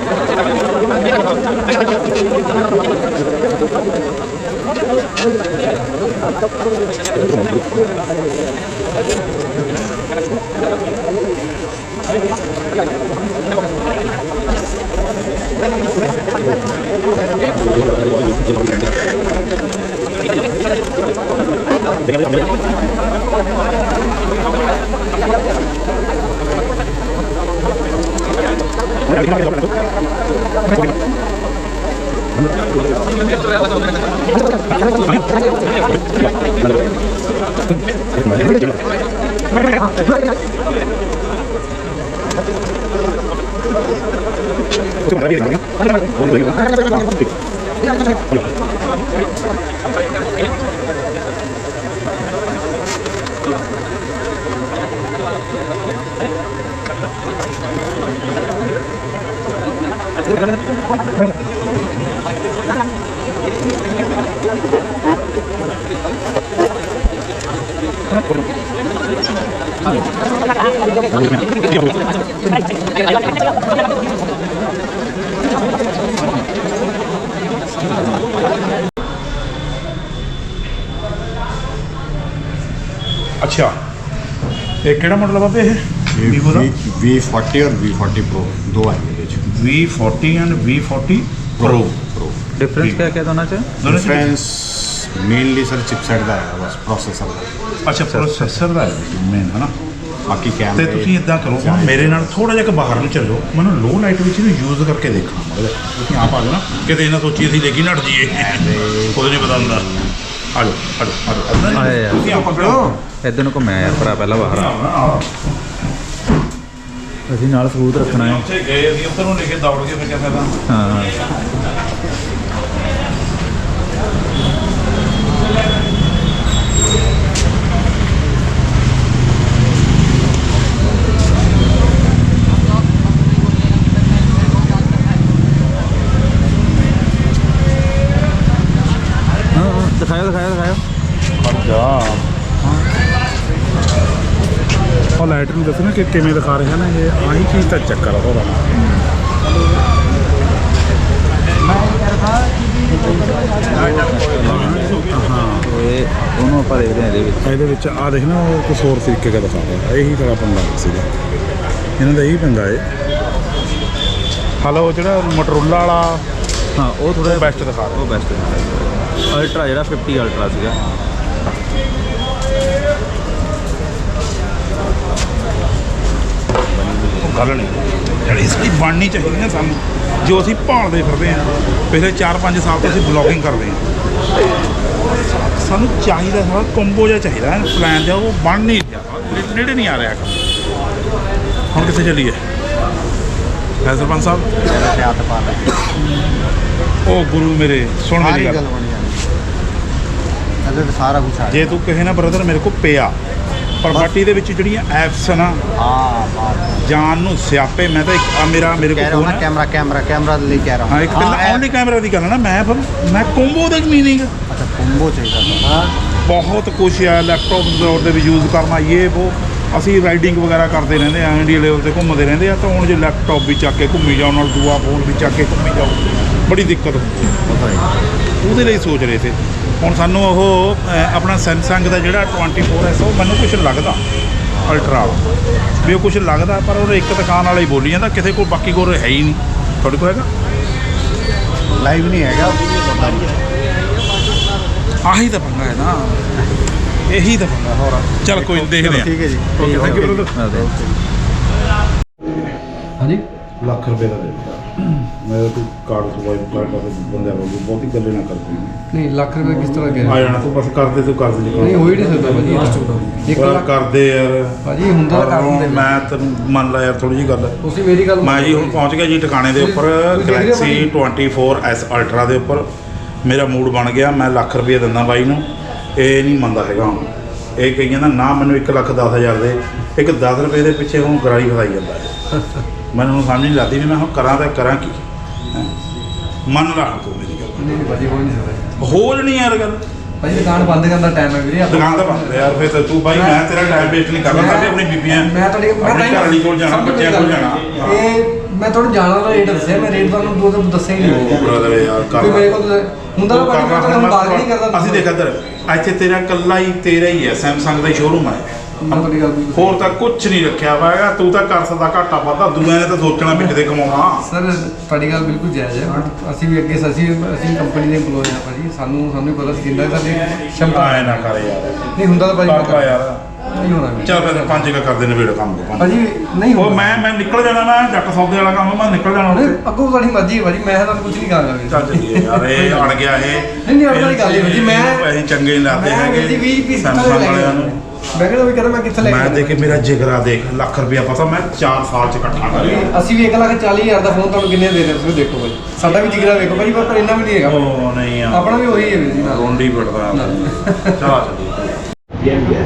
ਇਹ ਕਿਹੜਾ अच्छा एक केड़ा मॉडल बाबे है वी फोर्टी और वी फोर्टी प्रो दो आएँगे। V40 and V40 Pro pro difference ਕਿਆ ਕਿਆ ਦੋਨਾਂ ਚ ਦੋਨੋਂ ਚ डिफरेंस मेनली सर चिपसेट का है बस प्रोसेसर का ਅੱਛਾ ਪ੍ਰੋਸੈਸਰ ਦਾ ਮੇਨ ਹੈ ਨਾ बाकी ਤੇ कैमरे ਤੁਸੀਂ ਇਦਾਂ ਕਰੋ ਹੁਣ ਮੇਰੇ ਨਾਲ ਥੋੜਾ ਜਿਹਾ ਕਿ ਬਾਹਰ ਨੂੰ ਚੱਲੋ ਮੈਨੂੰ ਲੋ ਲਾਈਟ ਵਿੱਚ ਇਹਨੂੰ ਯੂਜ਼ ਕਰਕੇ ਦੇਖਾਂ ਮਤਲਬ ਤੁਸੀਂ ਆਪ ਆ ਜਾਓ ਨਾ ਕਿਤੇ ਇਹਨਾਂ ਸੋਚੀ ਅਸੀਂ ਲੇਕਿਨ ਨੱਟ ਜੀਏ ਕੁਝ ਨਹੀਂ ਪਤਾ ਹੁੰਦਾ ਆ ਜਾਓ ਆ ਜਾਓ ਆ ਜਾਓ ਏਦਾਂ ਨੀ, ਆਏ ਯਾਰ। ਤੁਸੀਂ ਆਪ ਪਕੜੋ ਇਧਰ ਨੂੰ ਘੁੰਮਿਆ ਯਾਰ ਭਰਾ ਪਹਿਲਾਂ ਬਾਹਰ ਆ। ਅਸੀਂ ਨਾਲ ਸਬੂਤ ਰੱਖਣਾ ਹੈ। ਉੱਥੇ ਗਏ ਅਸੀਂ ਉੱਧਰ ਨੂੰ ਲੈ ਕੇ ਦੌੜ ਗਏ ਫਿਰ ਕਿਆ ਫਾਇਦਾ? ਹਾਂ। ਹਾਂ, ਹਾਂ, ਦਿਖਾਇਓ ਦਿਖਾਇਓ ਦਿਖਾਇਓ ਜਾ ਉਹ ਲਾਈਟ ਨੂੰ ਦੱਸਣਾ ਕਿ ਕਿਵੇਂ ਦਿਖਾ ਰਹੇ ਹਨ ਇਹ ਆਹੀ ਚੀਜ਼ ਦਾ ਚੱਕਰ ਉਹਦਾ। ਮੈਂ ਇਹ ਉਹਨੂੰ ਆਪਾਂ ਦੇਖਦੇ ਹਾਂ ਇਹਦੇ ਵਿੱਚ। ਇਹਦੇ ਵਿੱਚ ਆ ਦੇਖ ਨਾ ਉਹ ਕੁਛ ਹੋਰ ਤਰੀਕੇ ਦਾ ਦਿਖਾ ਰਿਹਾ। ਇਹੀ ਤਰ੍ਹਾਂ ਪੰਗਾ ਸੀਗਾ ਇਹਨਾਂ ਦਾ ਇਹੀ ਪੰਗਾ ਏ। ਹਲੋ ਜਿਹੜਾ ਮਟਰੋਲਾ ਵਾਲਾ ਹਾਂ ਉਹ ਥੋੜਾ ਬੈਸਟ ਦਿਖਾ ਰਿਹਾ। ਉਹ ਬੈਸਟ ਹੈ ਅਲਟਰਾ ਜਿਹੜਾ 50 ਅਲਟਰਾ ਸੀਗਾ। ਗੱਲ ਨਹੀਂ। ਜਿਹੜੀ ਇਸकी ਬਣਨੀ ਚਾਹੀਦੀ ਨਾ ਸਾਨੂੰ ਜੋ ਅਸੀਂ ਭਾਲਦੇ ਫਿਰਦੇ ਹਾਂ ਪਿਛਲੇ 4-5 ਸਾਲ ਤੋਂ ਅਸੀਂ ਬਲੌਗਿੰਗ ਕਰਦੇ ਹਾਂ। ਸਾਨੂੰ ਚਾਹੀਦਾ ਸਾਰਾ ਕੰਬੋ ਜਿਹਾ ਚਾਹੀਦਾ ਹੈ ਪਲਾਨ ਜਿਹਾ ਉਹ ਬਣ ਨਹੀਂ ਰਿਹਾ। ਨੇੜੇ ਨਹੀਂ ਆ ਰਿਹਾ ਹੁਣ ਕਿੱਥੇ ਚੱਲੀਏ? ਹੈ ਸਰਪੰਚ ਸਾਹਿਬ? ਮੇਰਾ ਤੇ ਹੱਥ ਪਾ ਲੈ ਉਹ ਗੁਰੂ ਮੇਰੇ ਸੁਣ ਮੇਰੀ ਗੱਲ। ਤੇ ਸਾਰਾ ਕੁਝ ਆ ਜੇ ਤੂੰ ਕਹੇ ਨਾ ਬ੍ਰਦਰ ਮੇਰੇ ਕੋਲ ਪਿਆ। ਪ੍ਰਾਪਰਟੀ ਦੇ ਵਿੱਚ ਜਿਹੜੀਆਂ ਐਪਸ ਨਾ ਹਾਂ ਜਾਨ ਨੂੰ ਸਿਆਪੇ ਮੈਂ ਤਾਂ ਇੱਕ ਆ ਮੇਰਾ ਮੇਰੇ ਕੋਲ ਫੋਨ ਹੂੰ ਕੈਮਰਾ ਕੈਮਰਾ ਕੈਮਰਾ ਲਈ ਕਹਿ ਰਹਾ ਹੂੰ। ਇੱਕ ਪਹਿਲਾਂ ਓਨਲੀ ਕੈਮਰਾ ਦੀ ਗੱਲ ਹੈ ਨਾ ਮੈਂ ਫਿਰ ਮੈਂ ਕੰਬੋ ਦੇ ਮੀਨਿੰਗ ਅੱਛਾ ਕੁੰਬੋ ਚਾਹੀਦਾ ਹਾਂ। ਬਹੁਤ ਕੁਛ ਹੈ ਲੈਪਟਾਪ ਦੌਰ ਦੇ ਵੀ ਯੂਜ਼ ਕਰਨਾ ਇਹ ਉਹ ਅਸੀਂ ਰਾਈਡਿੰਗ ਵਗੈਰਾ ਕਰਦੇ ਰਹਿੰਦੇ ਆ ਇੰਡੀਆ ਲੈਵਲ ਤੇ ਘੁੰਮਦੇ ਰਹਿੰਦੇ ਆ ਤਾਂ ਹੁਣ ਜੇ ਲੈਪਟਾਪ ਵੀ ਚੱਕ ਕੇ ਘੁੰਮੀ ਜਾਓ ਨਾਲ ਦੂਆ ਫੋਨ ਵੀ ਚੱਕ ਕੇ ਘੁੰਮੀ ਜਾਓ ਬੜੀ ਦਿੱਕਤ ਹੁੰਦੀ ਹੈ ਉਹਦੇ ਲਈ ਸੋਚ ਰਹੇ ਸੀ। ਹੁਣ ਸਾਨੂੰ ਉਹ ਆਪਣਾ ਸੈਮਸੰਗ ਦਾ ਜਿਹੜਾ 24S ਉਹ ਮੈਨੂੰ ਕੁਝ ਲੱਗਦਾ ਅਲਟਰਾ ਵੀ ਉਹ ਕੁਝ ਲੱਗਦਾ ਪਰ ਉਹ ਇੱਕ ਦੁਕਾਨ ਵਾਲਾ ਹੀ ਬੋਲੀ ਜਾਂਦਾ ਕਿਸੇ ਕੋਲ ਬਾਕੀ ਕੋਲ ਹੈ ਹੀ ਨਹੀਂ। ਤੁਹਾਡੇ ਕੋਲ ਹੈਗਾ? ਲਾਈਵ ਨਹੀਂ ਹੈਗਾ। ਆਹੀ ਤਾਂ ਪੰਗਾ ਹੈ ਨਾ। ਇਹੀ ਤਾਂ ਪੰਗਾ ਹੋਰ। ਚੱਲ ਕੋਈ ਦੇਖਦੇ ਆ ਠੀਕ ਹੈ ਜੀ। ਓਕੇ ਥੈਂਕ ਯੂ ਬ੍ਰਦਰ ਹਾਂਜੀ। ਲੱਖ ਰੁਪਏ ਦਾ ਦੇ ਮੈਂ ਤੂੰ ਕਾਰਡ ਸਵਾਈਪ ਕਰ ਕਰ ਬੰਦੇ ਕੋਲ ਬਹੁਤੀ ਗੱਲੇ ਨਾ ਕਰਦੀ। ਨਹੀਂ ਲੱਖ ਰੁਪਏ ਕਿਸ ਤਰ੍ਹਾਂ ਆ ਜਾਣਾ ਤੂੰ ਬਸ ਕਰਦੇ ਤੂੰ ਕਰ ਦੇ ਨਹੀਂ ਹੋ ਹੀ ਨਹੀਂ ਸਕਦਾ ਭਾਜੀ ਇੱਕ ਲੱਖ ਕਰਦੇ ਯਾਰ। ਭਾਜੀ ਹੁੰਦਾ ਤਾਂ ਕਰ ਹੁਣ ਮੈਂ ਤੈਨੂੰ ਮੰਨ ਲਾ ਯਾਰ ਥੋੜੀ ਜੀ ਗੱਲ। ਤੁਸੀਂ ਮੇਰੀ ਗੱਲ ਮੈਂ ਜੀ ਹੁਣ ਪਹੁੰਚ ਗਿਆ ਜੀ ਟਿਕਾਣੇ ਦੇ ਉੱਪਰ ਤੁਸੀਂ ਦੇਖ ਰਹੇ ਹੋ ਗੈਲੈਕਸੀ 24S ਅਲਟਰਾ ਦੇ ਉੱਪਰ। ਮੇਰਾ ਮੂਡ ਬਣ ਗਿਆ ਮੈਂ ਲੱਖ ਰੁਪਏ ਦਿੰਦਾ ਬਾਈ ਨੂੰ। ਇਹ ਨਹੀਂ ਮੰਨਦਾ ਹੈਗਾ ਹੁਣ। ਇਹ ਕਹੀ ਜਾਂਦਾ ਨਾ ਮੈਨੂੰ 1 ਲੱਖ 10 ਹਜ਼ਾਰ ਦੇ। ਇੱਕ 10 ਰੁਪਏ ਦੇ ਪਿੱਛੇ ਹੁਣ ਗਰਾਈ ਫਸਾਈ ਜਾਂਦਾ ਹੈ। ਮੈਨੂੰ ਹੁਣ ਸਮਝ ਨਹੀਂ ਲੱਗਦੀ ਵੀ ਮੈਂ ਹੁਣ ਕਰਾਂ ਤਾਂ ਕਰਾਂ ਕੀ। ਹੈਂ। ਮੰਨ ਲਾ ਤੂੰ ਮੇਰੀ ਗੱਲ। ਨਹੀਂ ਭਾਜੀ ਹੋ ਨਹੀਂ ਸਕਦਾ। ਹੋ ਜਣੀ ਯਾਰ ਗੱਲ। ਭਾਜੀ ਦੁਕਾਨ ਬੰਦ ਕਰਨ ਦਾ ਟਾਈਮ ਹੈ ਵੀਰੇ। ਦੁਕਾਨ ਤਾਂ ਬੰਦ ਯਾਰ ਫਿਰ ਤਾਂ ਤੂੰ ਬਾਈ ਮੈਂ ਤੇਰਾ ਟਾਈਮ ਵੇਸਟ ਨਹੀਂ ਕਰਨਾ ਤਾਂ ਵੀ ਆਪਣੀ ਬੀਬੀਆਂ ਮੈਂ ਤੁਹਾਡੀ ਮੈਂ ਆਪਣੀ ਕੋਲ ਜਾਣਾ ਸਭ ਤੋਂ ਬੱਚਿਆਂ ਕੋਲ ਜਾਣਾ। ਇਹ ਮੈਂ ਤੁਹਾਨੂੰ ਜਾਣਾ ਦਾ ਰੇਟ ਦੱਸਿਆ ਮੈਂ ਰੇਟ ਤੁਹਾਨੂੰ ਦੋ ਦਿਨ ਦੱਸਿਆ ਹੀ ਉਹ ਨਹੀਂ ਬ੍ਰਦਰ ਯਾਰ ਕਰ ਮੇਰੇ ਕੋਲ ਹੁੰਦਾ ਭਾਜੀ ਮੈਂ ਤੁਹਾਨੂੰ ਬਾਤ ਨਹੀਂ ਕਰਦਾ ਅਸੀਂ ਦੇਖ ਇੱਧਰ ਇੱਥੇ ਤੇਰਾ ਕੱਲਾ ਹੀ ਤੇਰਾ ਹੀ ਹੈ ਸੈਮਸੰਗ ਦਾ ਸ਼ੋਰੂਮ ਹੈ। ਗੱਲ ਹੋਰ ਤਾਂ ਕੁਝ ਨਹੀਂ ਰੱਖਿਆ ਵਾ ਹੈਗਾ ਤੂੰ ਤਾਂ ਕਰ ਸਕਦਾ ਘਾਟਾ ਵਾਧਾ ਦੂਆਂ ਨੇ ਤਾਂ ਸੋਚਣਾ ਵੀ ਕਿਤੇ ਕਮਾਉਣਾ। ਸਰ ਤੁਹਾਡੀ ਗੱਲ ਬਿਲਕੁਲ ਜਾਇਜ਼ ਹੈ ਅਸੀਂ ਵੀ ਅੱਗੇ ਅਸੀਂ ਅਸੀਂ ਕੰਪਨੀ ਦੇ EMPLOYE ਹਾਂ ਭਾਜੀ ਸਾਨੂੰ ਸਾਨੂੰ ਵੀ ਪਤਾ ਸੀ ਜਿੰਨਾ ਸਾਡੀ ਸ਼ਮਤਾ ਆਏ ਨਾ ਕਰ ਯਾਰ। ਨਹੀਂ ਹੁੰਦਾ ਤਾਂ ਭਾਜੀ ਕਾਕਾ ਯਾਰ। ਨਹੀਂ ਹੋਣਾ ਵੀਰੇ। ਚੱਲ ਫਿਰ ਪੰਜ ਕਾ ਕਰਦੇ ਨੇ ਵੀਡੀਓ ਕੰਮ ਕੋ ਪੰਜ। ਭਾਜੀ ਨਹੀਂ ਉਹ ਮੈਂ ਮੈਂ ਨਿਕਲ ਜਾਣਾ ਮੈਂ ਜੱਟ ਸੌਦੇ ਵਾਲਾ ਕੰਮ ਮੈਂ ਨਿਕਲ ਜਾਣਾ ਨਹੀਂ, ਉੱਥੇ। ਅੱਗੋਂ ਤੁਹਾਡੀ ਮਰਜ਼ੀ ਹੈ ਭਾਜੀ ਮੈਂ ਤੁਹਾਨੂੰ ਕੁਝ ਨਹੀਂ ਕਹਾਂਗਾ ਵੀਰੇ ਚੱਲ ਚੱਲੀਏ ਯਾਰ ਇਹ ਅੜ ਗਿਆ ਇਹ। ਨਹੀਂ, ਨਹੀਂ, ਅੜਨ ਵਾਲੀ ਗੱਲ ਨਹੀਂ ਜੀ, ਮੈਂ- ਪੈਸੇ ਚੰਗੇ ਨਹੀਂ ਲੱਗਦੇ ਮੈਂ ਹੈਗੇ। ਵੀਰ ਜੀ 20 ਪੀਸ Samsung ਵਾਲਿਆਂ ਨੂੰ। ਮੈਂ ਕਹਿੰਦਾ ਵੀ ਕਹਿੰਦਾ ਮੈਂ ਕਿੱਥੇ ਲੈ ਮੈਂ ਦੇਖ ਕੇ ਮੇਰਾ ਜਿਗਰਾ ਦੇਖ ਲੱਖ ਰੁਪਇਆ ਪਤਾ ਮੈਂ 4 ਸਾਲ ਚ ਇਕੱਠਾ ਕਰਿਆ ਅਸੀਂ ਵੀ 1 ਲੱਖ 40 ਹਜ਼ਾਰ ਦਾ ਫੋਨ ਤੁਹਾਨੂੰ ਕਿੰਨੇ ਦੇ ਰਹੇ ਤੁਸੀਂ ਦੇਖੋ ਭਾਜੀ ਸਾਡਾ ਵੀ ਜਿਗਰਾ ਵੇਖੋ ਭਾਜੀ ਪਰ ਇੰਨਾ ਵੀ ਨਹੀਂ ਹੈਗਾ। ਉਹ ਨਹੀਂ ਆ। ਆਪਣਾ ਵੀ ਉਹੀ ਹੈ ਜੀ ਰੋਂਡੀ ਪੜਦਾ ਚਲਾ। ਚੱਲੀਏ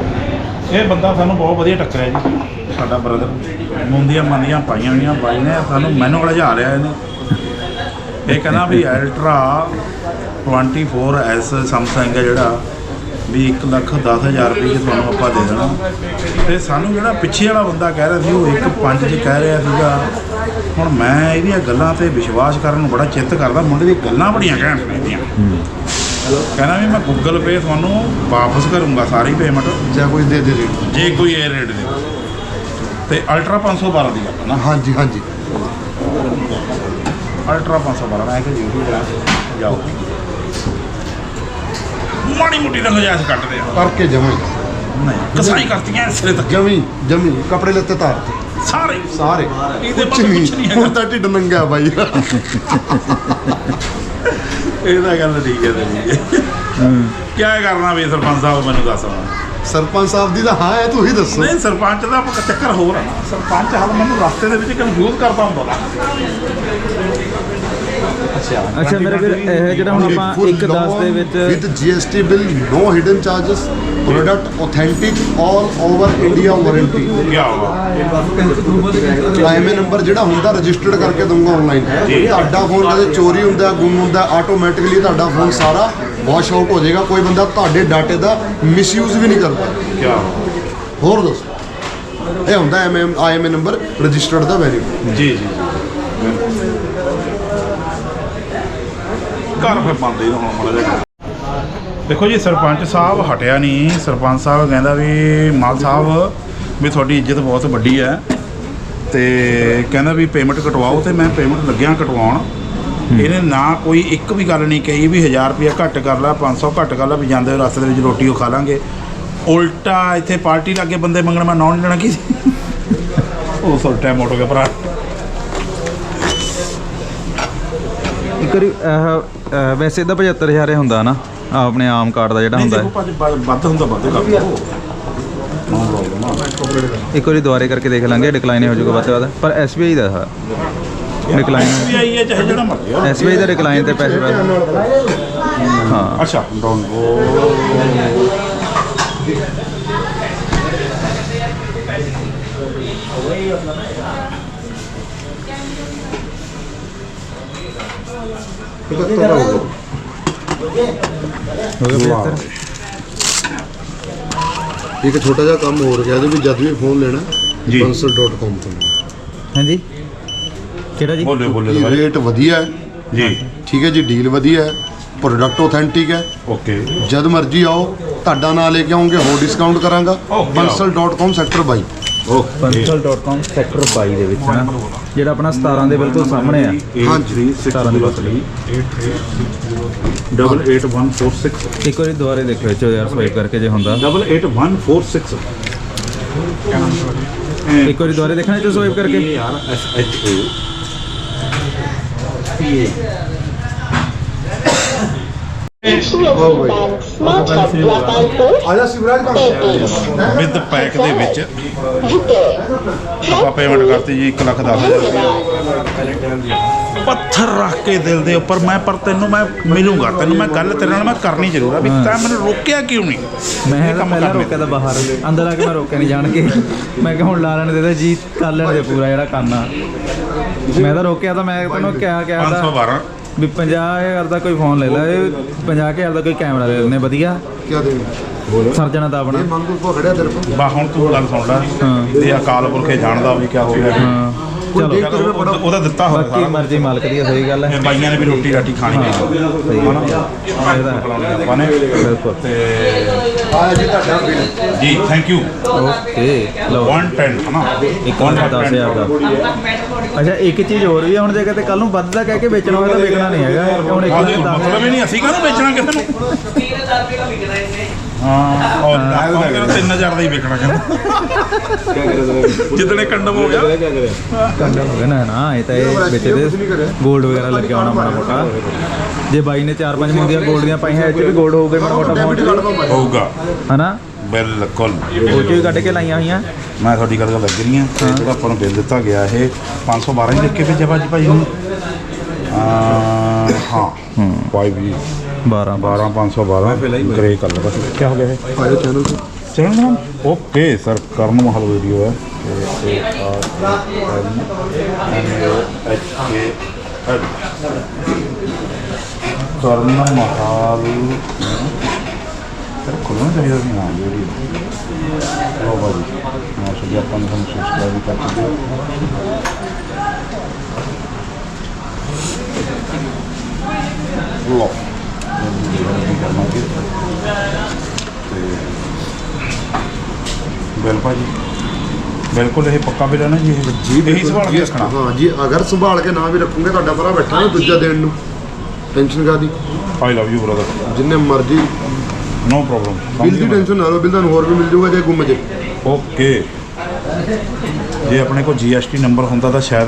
ਇਹ ਬੰਦਾ ਸਾਨੂੰ ਬਹੁਤ ਵਧੀਆ ਟੱਕਰਿਆ ਜੀ। ਸਾਡਾ ਬ੍ਰਦਰ ਮੁੰਦੀਆਂ ਮੰਦੀਆਂ ਪਾਈਆਂ ਹੋਈਆਂ ਬਾਈ ਨੇ ਸਾਨੂੰ ਮੈਨੂੰ ਜਾ ਰਿਹਾ ਇਹਨੇ। ਇਹ ਕਹਿੰਦਾ ਵੀ ਅਲਟਰਾ 24S Samsung ਹੈ ਜਿਹੜਾ। ਵੀ 1 ਲੱਖ 10 ਹਜ਼ਾਰ ਰੁਪਏ 'ਚ ਤੁਹਾਨੂੰ ਆਪਾਂ ਦੇ ਦੇਣਾ। ਤੇ ਸਾਨੂੰ ਜਿਹੜਾ ਪਿੱਛੇ ਵਾਲਾ ਬੰਦਾ ਕਹਿ ਰਿਹਾ ਸੀ ਉਹ 1 5 'ਚ ਕਹਿ ਰਿਹਾ ਸੀਗਾ। ਹੁਣ ਮੈਂ ਇਹਦੀਆਂ ਗੱਲਾਂ ਤੇ ਵਿਸ਼ਵਾਸ ਕਰਨ ਨੂੰ ਬੜਾ ਚਿੱਤ ਕਰਦਾ ਮੁੰਡੇ ਦੀ ਗੱਲਾਂ ਬੜੀਆਂ ਘੈਂਟ ਪੈਂਦੀਆਂ ਕਹਿੰਦਾ ਵੀ ਮੈਂ ਗੂਗਲ ਪੇ ਤੁਹਾਨੂੰ ਵਾਪਸ ਕਰੂੰਗਾ ਸਾਰੀ ਪੇਮੈਂਟ ਜਾਂ ਕੋਈ ਦੇ ਦੇ ਰੇਟ ਜੇ ਕੋਈ ਇਹ ਰੇਟ ਦੇ ਤੇ ਅਲਟਰਾ 512 ਦੀ ਗੱਲ ਨਾ। ਹਾਂਜੀ ਹਾਂਜੀ। ਅਲਟਰਾ 512 ਮੈਂ ਕਿਹਾ YouTube ਜਾਓ। ਮਾੜੀ ਮੋਟੀ ਦਾ ਗੁਜਾਇਸ਼ ਕੱਟਦੇ ਆ। ਕਰਕੇ ਜਮੇ। ਨਹੀਂ ਕਸਾਈ ਕਰਤੀਆਂ ਸਿਰੇ ਤੱਕ। ਜਮੀ ਜਮੀ ਕੱਪੜੇ ਲੱਤੇ ਤਾਰ ਤੇ। ਸਾਰੇ। ਸਾਰੇ। ਇਹਦੇ ਕੁਛ ਮਤਲਬ ਨਹੀਂ ਕੁਛ ਨਹੀਂ ਹੈਗਾ। ਹੁਣ ਤਾਂ ਢਿੱਡ ਨੰਗਾ ਬਾਈ। ਇਹਦਾ ਗੱਲ ਠੀਕ ਹੈ ਤੇਰੀ। ਕੀ ਕਰਨਾ ਵੀ ਸਰਪੰਚ ਸਾਹਿਬ ਮੈਨੂੰ ਦੱਸ ਹੁਣ। ਸਰਪੰਚ ਸਾਹਿਬ ਦੀ ਤਾਂ ਹਾਂ ਹੈ ਤੂੰ ਹੀ ਦੱਸੋ। ਨਹੀਂ ਸਰਪੰਚ ਦਾ ਆਪਾਂ ਚੱਕਰ ਹੋਰ ਆ ਨਾ। ਸਰਪੰਚ ਹਾਲ ਮੈਨੂੰ ਰਸਤੇ ਦੇ ਵਿੱਚ ਕਨਫਿਊਜ਼ ਕਰਦਾ ਹੁੰਦਾ। ਅੱਛਾ। ਮੇਰੇ ਵੀਰ ਇਹ ਜਿਹੜਾ ਹੁਣ ਆਪਾਂ ਇੱਕ 10 ਦੇ ਵਿੱਚ with GST bill no hidden charges product authentic all over India warranty ਕੀ ਹੋਗਾ ਆਈਐਮਏ ਨੰਬਰ ਜਿਹੜਾ ਹੁੰਦਾ ਰਜਿਸਟਰਡ ਕਰਕੇ ਦਊਂਗਾ ਆਨਲਾਈਨ ਤੁਹਾਡਾ ਫੋਨ ਕਦੇ ਚੋਰੀ ਹੁੰਦਾ ਗੁੰਮ ਹੁੰਦਾ ਆਟੋਮੈਟਿਕਲੀ ਤੁਹਾਡਾ ਫੋਨ ਸਾਰਾ ਵਾਸ਼ ਆਊਟ ਹੋ ਜਾਏਗਾ। ਕੋਈ ਬੰਦਾ ਤੁਹਾਡੇ ਡਾਟੇ ਦਾ ਮਿਸਯੂਜ਼ ਵੀ ਨਹੀਂ ਕਰਦਾ। ਕੀ ਹੋਰ ਦੱਸੋ। ਇਹ ਹੁੰਦਾ ਐਮਐਮ ਆਈਐਮਏ ਨੰਬਰ ਰਜਿਸਟਰਡ ਦਾ ਵੈਲਿਊ ਜੀ ਜੀ। ਘਰ ਫਿਰ ਬੰਦ ਹੋਣਾ ਮਾੜਾ ਜਿਹਾ। ਦੇਖੋ ਜੀ ਸਰਪੰਚ ਸਾਹਿਬ ਹਟਿਆ ਨਹੀਂ। ਸਰਪੰਚ ਸਾਹਿਬ ਕਹਿੰਦਾ ਵੀ ਮਾਲ ਸਾਹਿਬ ਵੀ ਤੁਹਾਡੀ ਇੱਜ਼ਤ ਬਹੁਤ ਵੱਡੀ ਹੈ। ਤੇ ਕਹਿੰਦਾ ਵੀ ਪੇਮੈਂਟ ਕਟਵਾਓ ਤੇ ਮੈਂ ਪੇਮੈਂਟ ਲੱਗਿਆ ਕਟਵਾਉਣ। ਇਹਨੇ ਨਾ ਕੋਈ ਇੱਕ ਵੀ ਗੱਲ ਨਹੀਂ ਕਹੀ ਵੀ 1000 ਰੁਪਇਆ ਘੱਟ ਕਰ ਲਾ 500 ਘੱਟ ਕਰ ਲਾ ਵੀ ਜਾਂਦੇ ਰਸਤੇ ਦੇ ਵਿੱਚ ਰੋਟੀ ਉਹ ਖਾ ਲਾਂਗੇ। ਉਲਟਾ ਇੱਥੇ ਪਾਰਟੀ ਲਾਗੇ ਬੰਦੇ ਮੰਗਣ ਮੈਂ ਨੌਨ ਲੈਣਾ ਕੀ ਸੀ? ਉਹ ਸੋ ਟਾਈਮ ਹੋ ਗਿਆ ਭਰਾ। ਇੱਕ ਵਾਰੀ ਇਹ ਇਹ ਵੈਸੇ ਤਾਂ 75000 ਹੀ ਹੁੰਦਾ ਨਾ ਆਪਣੇ ਆਮ ਕਾਰਡ ਦਾ ਜਿਹੜਾ ਹੁੰਦਾ ਹੈ। ਵੱਧ- ਹੁੰਦਾ ਵੱਧ ਕਰ ਇੱਕ ਵਾਰੀ ਦੁਬਾਰੇ ਕਰਕੇ ਦੇਖ ਲਾਂਗੇ ਡਿਕਲਾਈਨ ਹੋ ਜਾਊਗਾ ਵੱਧ ਤੋਂ ਵੱਧ। ਪਰ SBI ਦਾ ਹੈ। ਡਿਕਲਾਈਨ ਵੀ ਆਈ ਹੈ ਚਾਹੇ ਜਿਹੜਾ ਮਰਜ਼ੀ ਆ। SBI ਦਾ ਡਿਕਲਾਈਨ ਤੇ ਪੈਸੇ ਪੈਸੇ ਹਾਂ। ਅੱਛਾ ਡੋਂਟ ਗੋ ਹੋ ਗਿਆ 75 ਇੱਕ ਛੋਟਾ ਜਿਹਾ ਕੰਮ ਹੋਰ ਗਿਆ ਜੇ ਵੀ ਜਦ ਵੀ ਫੋਨ ਲੈਣਾ ਜੀ। bansal.com ਤੋਂ। ਹਾਂਜੀ। ਕਿਹੜਾ ਜੀ? ਬੋਲੇ ਬੋਲੇ। ਰੇਟ ਵਧੀਆ ਹੈ? ਜੀ। ਠੀਕ ਹੈ ਜੀ ਡੀਲ ਵਧੀਆ ਹੈ। ਪ੍ਰੋਡਕਟ ਆਥੈਂਟਿਕ ਹੈ। ਓਕੇ ਜਦ ਮਰਜ਼ੀ ਆਓ ਤੁਹਾਡਾ ਨਾਂ ਲੈ ਕੇ ਆਉਂਗੇ ਹੋਰ ਡਿਸਕਾਊਂਟ ਕਰਾਂਗਾ। Okay. bansal.com sector 22 pencil.com sector 22 ਦੇ ਵਿੱਚ ਨਾ। ਜਿਹੜਾ ਆਪਣਾ 17 ਦੇ ਬਿਲਕੁਲ ਸਾਹਮਣੇ ਆ। ਹਾਂਜੀ। 7703 888146 ਇੱਕ ਵਾਰੀ ਦੁਬਾਰੇ ਦੇਖਿਓ ਇਹ 'ਚੋਂ ਯਾਰ ਸਵਾਈਪ ਕਰਕੇ ਜੇ ਹੁੰਦਾ। 888146 ਇੱਕ ਵਾਰੀ ਦੁਬਾਰੇ ਦੇਖਣਾ 'ਚੋਂ ਸਵਾਈਪ ਕਰਕੇ। ਆਰ ਐਸ ਐਚ ਓ ਆਜਾ ਸਿਵਰਾਜ ਵਿਦ ਪੈਕ ਦੇ ਵਿੱਚ ਆਪਾਂ ਪੇਮੈਂਟ ਕਰਤੀ ਜੀ 1 ਲੱਖ 10 ਹਜ਼ਾਰ। ਰੁਪਇਆ ਪੱਥਰ ਰੱਖ ਕੇ ਦਿਲ ਦੇ ਉੱਪਰ ਮੈਂ ਪਰ ਤੈਨੂੰ ਮੈਂ ਮਿਲੂੰਗਾ ਤੈਨੂੰ ਮੈਂ ਗੱਲ ਤੇਰੇ ਨਾਲ ਮੈਂ ਕਰਨੀ ਜ਼ਰੂਰ ਆ ਵੀ ਤੈਂ ਮੈਨੂੰ ਰੋਕਿਆ ਕਿਉਂ ਨਹੀਂ? ਮੈਂ ਕੰਮ ਪਹਿਲਾਂ ਕਰਨੇ। ਰੋਕਿਆ ਤਾਂ ਬਾਹਰ ਅੰਦਰ ਆ ਕੇ ਮੈਂ ਰੋਕਿਆ ਨਹੀਂ ਜਾਣ ਕੇ ਮੈਂ ਕਿਹਾ ਹੁਣ ਲਾ ਲੈਣ ਦੇ ਦੇ ਜੀ ਕਰ ਲੈਣ ਦੇ ਪੂਰਾ ਜਿਹੜਾ ਕਰਨਾ। ਮੈਂ ਤਾਂ ਰੋਕਿਆ ਤਾਂ ਮੈਂ ਤੈਨੂੰ ਕਿਹਾ ਕਿਹਾ ਤਾਂ 512 ਵੀ 50000 ਦਾ ਕੋਈ ਫੋਨ ਲੈ ਲੈ ਇਹ 50000 ਦਾ ਕੋਈ ਕੈਮਰਾ ਲੈ ਲੈਣੇ ਵਧੀਆ। ਕੀ ਦੇਣਾ ਸਰ ਜਾਣਾ ਤਾਂ ਆਪਣਾ। ਇਹ ਮੰਗੂ ਕੋ ਖੜਿਆ ਤੇਰੇ ਕੋਲ? ਬਾ ਹੁਣ ਤੂੰ ਗੱਲ ਸੁਣ ਲੈ। ਹਾਂ। ਇਹ ਅਕਾਲ ਪੁਰਖੇ ਜਾਣਦਾ ਵੀ ਕੀ ਹੋ ਗਿਆ। ਹਾਂ। ਚਲੋ। ਉਹਦਾ ਦਿੱਤਾ ਹੋਇਆ ਬਾਕੀ ਮਰਜ਼ੀ ਮਾਲਕ ਦੀ ਸਹੀ ਗੱਲ ਹੈ। ਬਾਈਆਂ ਨੇ ਵੀ ਰੋਟੀ ਰਾਟੀ ਖਾਣੀ ਹੈ ਸਹੀ ਗੱਲ ਹੈ। ਇਹਦਾ ਆਪਾਂ ਨੇ। ਬਿਲਕੁਲ। ਤੇ ਆਇਆ ਜੀ ਤੁਹਾਡਾ ਬਿੱਲ ਜੀ ਥੈਂਕ ਯੂ ਓਕੇ ਲਓ 110 ਹਨਾ? ਇੱਕ ਮਿੰਟ 10000 ਦਾ। ਅੱਛਾ ਇੱਕ ਚੀਜ਼ ਹੋਰ ਵੀ ਆ, ਹੁਣ ਜੇ ਕਿਤੇ ਕੱਲ ਨੂੰ ਵੱਧਦਾ ਕਹਿ ਕੇ ਵੇਚਣਾ ਹੋਵੇ ਤਾਂ ਵੇਚਣਾ ਨਹੀਂ ਹੈਗਾ। ਹੁਣ ਇੱਕ ਦਸ ਮਤਲਬ ਹੀ ਨਹੀਂ ਅਸੀਂ ਕਾਹਨੂੰ ਵੇਚਣਾ ਕਿਸੇ ਨੂੰ? ਹਾਂ। ਵਗੈਰਾ ਲੱਗਿਆ ਹੋਣਾ ਮਾੜਾ ਮੋਟਾ। ਜੇ ਬਾਈ ਨੇ 4-5 ਮੰਗੀਆਂ 골ਡ ਦੀਆਂ ਪਾਈਆਂ ਇਹ ਵੀ 골ਡ ਹੋਊਗਾ ਮਾੜਾ ਮੋਟਾ ਪਹੁੰਚ ਹੋਊਗਾ। ਹਨਾ? ਬਿਲਕੁਲ। ਉਹ ਚੋਂ ਕੱਢ ਕੇ ਲਾਈਆਂ ਹੋਈਆਂ। ਮੈਂ ਤੁਹਾਡੀ ਗੱਲ ਨਾਲ ਲੱਗ ਰਹੀ ਹਾਂ। ਤੇ ਜਿਹੜਾ ਆਪਾਂ ਨੂੰ ਬਿੱਲ ਦਿੱਤਾ ਗਿਆ ਇਹ 512 ਹੀ ਲਿਖ ਕੇ ਭੇਜਿਆ ਭਾਈ ਨੂੰ? ਆ ਹਾਂ। ਭਾਈ ਵੀ 12 12 512 ਗ੍ਰੇ ਕਲਰ ਦਾ। ਕੀ ਹੋ ਗਿਆ ਇਹ? ਆਇਆ ਚੈਨਲ ਤੇ। ਚੈਨਲ ਨਾਮ ਓਕੇ ਸਰ ਕਰਨ ਮਹਲ ਵੀਡੀਓ ਹੈ। ਐਚ ਕੇ ਕਰਨ ਮਹਲ। ਸਰ ਖੁੱਲਣਾ ਚਾਹੀਦਾ ਸੀ ਨਾਮ ਵੀਡੀਓ ਲੋ ਬਾਜੀ ਨਾ ਸਭੀ ਆਪਾਂ ਨੂੰ ਸਬਸਕ੍ਰਾਈਬ ਕਰ ਦਿਓ ਲੋ ਕਰਨਾਗੇ ਤੇ ਬਿਲ ਭਾਜੀ? ਬਿਲਕੁਲ ਇਹ ਪੱਕਾ ਬਿਲ ਹੈ ਨਾ ਜੀ ਇਹ? ਜੀ ਇਹੀ ਸਵਾਲ ਕੇ ਰੱਖਣਾ। ਹਾਂ ਜੀ ਅਗਰ ਸੰਭਾਲ ਕੇ ਨਾ ਵੀ ਰੱਖੋਗੇ ਤੁਹਾਡਾ ਭਰਾ ਬੈਠਾ ਨਾ ਦੂਜਾ ਦੇਣ ਨੂੰ। ਟੈਨਸ਼ਨ ਕਾਦੀ ਆਈ ਲਵ ਯੂ ਬ੍ਰਦਰ ਜਿੰਨੇ ਮਰਜ਼ੀ ਨੋ ਪ੍ਰੋਬਲਮ ਬਿੱਲ ਦੀ ਟੈਨਸ਼ਨ ਨਾ ਲਓ ਬਿੱਲ ਤੁਹਾਨੂੰ ਹੋਰ ਵੀ ਮਿਲ ਜਾਊਗਾ ਜੇ ਗੁੰਮ ਜੇ। ਓਕੇ ਜੇ ਆਪਣੇ ਕੋਲ GST ਨੰਬਰ ਹੁੰਦਾ ਤਾਂ ਸ਼ਾਇਦ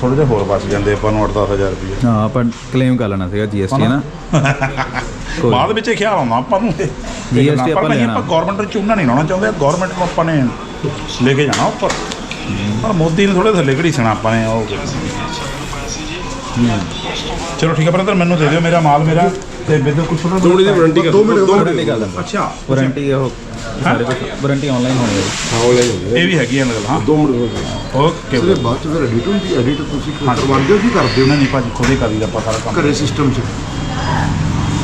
ਥੋੜੇ ਜਿਹਾ ਹੋਰ ਬਚ ਜਾਂਦੇ ਆਪਾਂ ਨੂੰ 8-10000 ਰੁਪਏ ਹਾਂ ਆਪਾਂ ਕਲੇਮ ਕਰ ਲੈਣਾ ਸੀਗਾ ਜੀਐਸਟੀ ਨਾ? ਕੋਈ- ਬਾਅਦ ਵਿੱਚ ਇਹ ਖਿਆਲ ਆਉਂਦਾ ਆਪਾਂ ਨੂੰ। GST ਆਪਾਂ ਨਹੀਂ ਲੈਣਾ। ਆਪਾਂ ਗਵਰਨਮੈਂਟ ਨੂੰ ਚੂਨਾ ਨਹੀਂ ਲਾਉਣਾ ਚਾਹੁੰਦੇ ਗਵਰਨਮੈਂਟ ਨੂੰ ਆਪਾਂ ਨੇ ਲੈ ਕੇ ਜਾਣਾ ਉੱਪਰ। ਪਰ ਮੋਦੀ ਨੇ ਥੋੜੇ ਥੱਲੇ ਘੜੀਸਣਾ ਆਪਾਂ ਨੇ ਉਹ। ਹੂੰ। ਚਲੋ ਠੀਕ ਹੈ ਬ੍ਰਦਰ ਮੈਨੂੰ ਦੇ ਦਿਓ ਮੇਰਾ ਮਾਲ ਮੇਰਾ। ਤੇ ਕੁਛ ਥੋੜਾ ਦੋ ਮਿੰਟ ਦੀ ਵਾਰੰਟੀ ਕਰ ਦੋ ਮਿੰਟ ਵਾਰੰਟੀ ਕਰ ਲੈਂਦਾ ਅੱਛਾ। ਵਾਰੰਟੀ ਉਹ ਸਾਰੇ ਕੁਝ ਵਾਰੰਟੀ ਆਨਲਾਈਨ ਹੋਣੀ ਹੈ ਜੀ। ਇਹ ਵੀ ਹੈਗੀ ਹੈ ਗੱਲ ਹਾਂ। ਦੋ ਮਿੰਟ ਓਕੇ ਇਹਦੇ ਬਾਅਦ ਚ ਫਿਰ ਐਡਿਟ ਹੁੰਦੀ ਐਡਿਟ ਤੁਸੀਂ ਕਰਵਾਉਂਦੇ ਹੋ ਕੀ ਕਰਦੇ ਹੋ? ਨਹੀਂ ਨਹੀਂ ਭਾਜੀ ਖੁਦ ਹੀ ਕਰੀ ਆਪਾਂ ਸਾਰਾ ਕੰਮ। ਘਰੇ ਸਿਸਟਮ ਚ।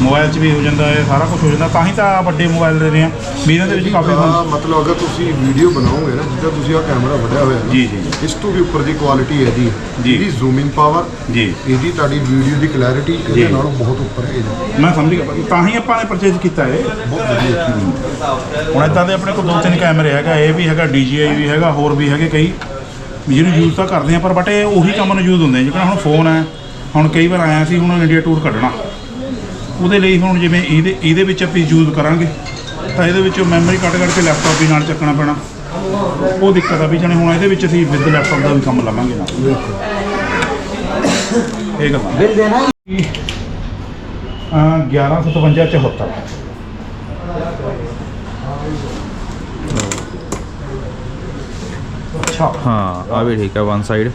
ਮੋਬਾਈਲ 'ਚ ਵੀ ਹੋ ਜਾਂਦਾ ਹੈ ਸਾਰਾ ਕੁਝ ਹੋ ਜਾਂਦਾ ਤਾਂ ਹੀ ਤਾਂ ਵੱਡੇ ਮੋਬਾਈਲ ਦੇ ਰਹੇ ਆ ਵੀ ਇਹਨਾਂ ਦੇ ਵਿੱਚ ਕਾਫੀ ਆ ਮਤਲਬ ਅਗਰ ਤੁਸੀਂ ਵੀਡੀਓ ਬਣਾਓਗੇ ਨਾ ਜਿੱਦਾਂ ਤੁਸੀਂ ਆ ਕੈਮਰਾ ਵੱਢਿਆ ਹੋਇਆ ਨਾ, ਜੀ, ਜੀ, ਇਸ ਤੋਂ ਵੀ ਉੱਪਰ ਦੀ ਕੁਆਲਿਟੀ ਹੈ। ਜੀ। ਜੀ। ਇਹਦੀ ਜ਼ੂਮਿੰਗ ਪਾਵਰ ਜੀ। ਇਹਦੀ ਤੁਹਾਡੀ ਵੀਡੀਓ ਦੀ ਕਲੈਰਿਟੀ ਇਹਦੇ ਨਾਲੋਂ ਬਹੁਤ ਉੱਪਰ ਹੈ। ਜੀ ਮੈਂ ਸਮਝ ਗਿਆ ਤਾਂ ਹੀ ਆਪਾਂ ਨੇ ਪਰਚੇਜ਼ ਕੀਤਾ ਇਹ। ਬਹੁਤ ਵਧੀਆ ਚੀਜ਼ ਹੁਣ ਇਦਾਂ ਦੇ ਆਪਣੇ ਕੋਲ ਦੋ ਤਿੰਨ ਕੈਮਰੇ ਹੈਗਾ ਇਹ ਵੀ ਹੈਗਾ DJI ਵੀ ਹੈਗਾ ਹੋਰ ਵੀ ਹੈਗੇ ਕਈ ਵੀ ਜਿਹਨੂੰ ਯੂਜ਼ ਤਾਂ ਕਰਦੇ ਆ ਪਰ ਬਟ ਇਹ ਉਹੀ ਕੰਮ ਨੂੰ ਯੂਜ਼ ਹੁੰਦੇ ਆ। ਜਿਹੜਾ ਹੁਣ ਫੋਨ ਹੈ ਹੁਣ ਕਈ ਵਾਰ ਆਇਆ ਸੀ ਹੁਣ ਇੰਡੀਆ ਟੂਰ ਕੱਢਣਾ। ਉਹਦੇ ਲਈ ਹੁਣ ਜਿਵੇਂ ਇਹਦੇ ਇਹਦੇ ਵਿੱਚ ਆਪਾਂ ਯੂਜ਼ ਕਰਾਂਗੇ ਤਾਂ ਇਹਦੇ ਵਿੱਚ ਮੈਮਰੀ ਕੱਢ ਕੱਢ ਕੇ ਲੈਪਟਾਪ ਵੀ ਨਾਲ ਚੱਕਣਾ ਪੈਣਾ। ਉਹ ਦਿੱਕਤ ਆ ਵੀ ਜਣੇ ਹੁਣ ਇਹਦੇ ਵਿੱਚ ਅਸੀਂ ਵਿਦ ਲੈਪਟਾਪ ਦਾ ਵੀ ਕੰਮ ਲਵਾਂਗੇ ਨਾਲ। ਇਹ ਗੱਲ ਬਿੱਲ ਦੇਣਾ 1157 74 ਅੱਛਾ। ਹਾਂ ਆ ਵੀ ਠੀਕ ਹੈ ਵਨ ਸਾਈਡ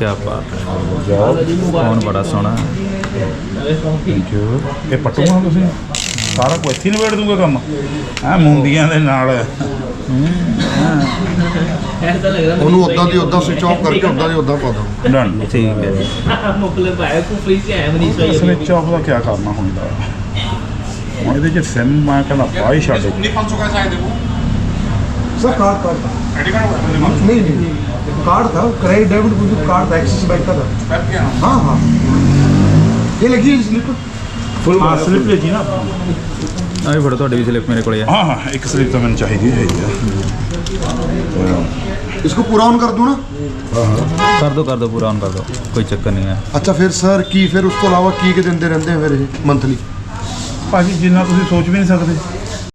ਕੀ ਬਾਤ ਹੈ। ਫੋਨ ਬੜਾ ਸੋਹਣਾ। ਥੈਂਕ ਯੂ ਇਹ ਪੱਟੂ ਹਾਂ ਤੁਸੀਂ? ਸਾਰਾ ਕੁਝ ਇੱਥੇ ਨਿਬੇੜ ਦੂਗਾ ਕੰਮ। ਹੈ ਮੁੰਦੀਆਂ ਦੇ ਨਾਲ। ਉਹਨੂੰ ਉਦਾਂ ਦੀ ਉਦਾਂ ਸਵਿਚ ਆਫ ਕਰਕੇ ਉਦਾਂ ਦੀ ਉਦਾਂ ਪਾ ਦੋ ਡਨ ਠੀਕ ਹੈ ਜੀ। ਮੁਕਲੇ ਭਾਇਆ ਕੋ ਫ੍ਰੀ ਚ ਐਮ ਨਹੀਂ ਚਾਹੀਏ ਸਵਿਚ ਆਫ ਦਾ ਕੀ ਕਰਨਾ ਹੁੰਦਾ। ਹੁਣ ਇਹਦੇ ਚ ਸਿਮ ਮੈਂ ਕਹਿੰਦਾ ਬਾਈ ਛੱਡ। 500 ਕਾ ਸਾਈਂ ਦੇਖੋ ਸਰ ਕਾਰ ਕਾਰ ਐਡੀ ਕਾਰ ਨਹੀਂ ਨਹੀਂ। कार्ड था क्रेडिट डेबिट कुछ कार्ड था एक्सिस बैंक का था हाँ हाँ ये लगी है स्लिप ਹਾਂ ਸਲਿੱਪ ਲੈ ਜੀ ਨਾ ਆ ਵੀ ਫੜੋ ਤੁਹਾਡੀ ਵੀ ਸਲਿੱਪ ਮੇਰੇ ਕੋਲੇ ਆ ਹਾਂ ਹਾਂ ਇੱਕ ਸਲਿੱਪ ਤਾਂ ਮੈਨੂੰ ਚਾਹੀਦੀ ਹੈ इसको पूरा ऑन कर दूं ना ਕਰ ਦੋ ਕਰ ਦੋ ਪੂਰਾ ਔਨ ਕਰ ਦੋ ਕੋਈ ਚੱਕਰ ਨਹੀਂ ਹੈ ਅੱਛਾ ਫਿਰ ਸਰ ਕੀ ਫਿਰ ਉਸ ਤੋਂ ਇਲਾਵਾ ਕੀ ਕੀ ਦਿੰਦੇ ਰਹਿੰਦੇ ਆ ਫਿਰ ਇਹ ਮੰਥਲੀ ਭਾਜੀ ਜਿੰਨਾ ਤੁਸੀਂ ਸੋਚ ਵੀ ਨਹੀਂ ਸਕਦੇ